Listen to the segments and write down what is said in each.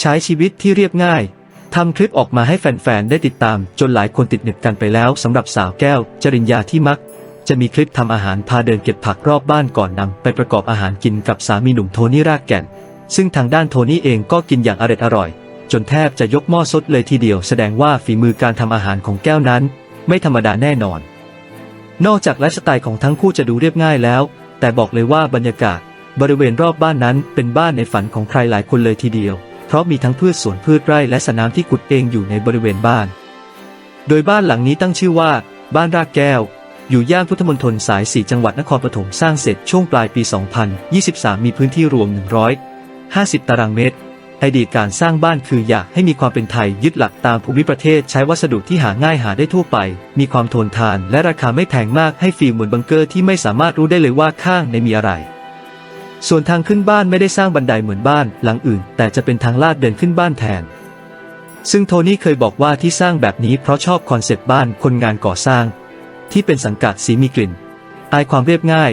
ใช้ชีวิตที่เรียบง่ายทำคลิปออกมาให้แฟนๆ ได้ติดตาม จนหลายคนติดเน็ตกันไปแล้วสำหรับสาวแก้ว จริญญาที่มัก จะมีคลิปทำอาหารพาเดินเก็บผักรอบบ้านก่อนนำไปประกอบอาหารกินกับสามีหนุ่มโทนี่รากแก่น ซึ่งทางด้านโทนี่เองก็กินอย่างอร็ดอร่อย จนแทบจะยกหม้อซดเลยทีเดียว แสดงว่าฝีมือการทำอาหารของแก้วนั้น ไม่ธรรมดาแน่นอน นอกจากไลฟ์สไตล์ของทั้งคู่จะดูเรียบง่ายแล้ว แต่บอกเลยว่าบรรยากาศ บริเวณรอบบ้านนั้นเป็นบ้านในฝันของใครหลายคนเลยทีเดียว เพราะมีทั้งพืชสวนพืชไร่และสระน้ำที่ขุดเองอยู่ในบริเวณบ้าน โดยบ้านหลังนี้ตั้งชื่อว่า บ้านรากแก้ว อยู่ย่านพุทธมณฑลสาย 4 จังหวัดนครปฐมสร้างเสร็จช่วงปลายปี 2023 มีพื้นที่รวม 150 ตารางเมตรไอเดียการสร้างบ้านคืออยากให้มีความเป็นไทยยึดหลักตามภูมิประเทศใช้วัสดุที่หาง่ายหาได้ทั่วไป มีความทนทานและราคาไม่แพงมากให้ฟีลเหมือนบังเกอร์ที่ไม่สามารถรู้ได้เลยว่าข้างในมีอะไร ส่วนทางขึ้นบ้านไม่ได้สร้างบันไดเหมือนบ้านหลังอื่น แต่จะเป็นทางลาดเดินขึ้นบ้านแทน ซึ่งโทนี่เคยบอกว่าที่สร้างแบบนี้เพราะชอบคอนเซปต์บ้านคนงานก่อสร้าง ที่เป็นสังกัดสีมีกลิ่น อายความเรียบง่าย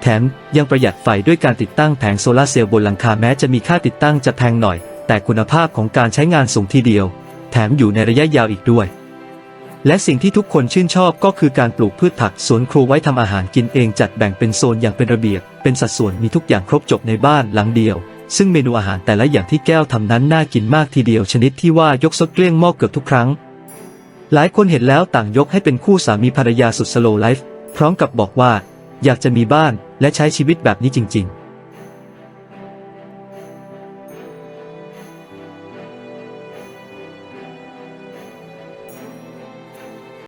แถมยังประหยัดไฟด้วยการติดตั้งแผงโซลาร์เซลล์บนหลังคาแม้จะมีค่าติดตั้งจะแพงหน่อย แต่คุณภาพของการใช้งานสูงทีเดียว แถมอยู่ในระยะยาวอีกด้วย และสิ่งที่ทุกคนชื่นชอบก็คือการปลูกพืชผักสวนครัวไว้ทำอาหารกินเองจัดแบ่งเป็นโซนอย่างเป็นระเบียบ เป็นสัดส่วนมีทุกอย่างครบจบในบ้านหลังเดียว ซึ่งเมนูอาหารแต่ละอย่างที่แก้วทำนั้นน่ากินมากทีเดียวชนิดที่ว่ายกซดเกลี้ยงหม้อเกือบทุกครั้ง หลายคนเห็นแล้วต่างยกให้เป็นคู่สามีภรรยาสุดสโลไลฟ์พร้อมกับบอกว่า อยากจะมีบ้านและใช้ชีวิตแบบนี้จริง ๆ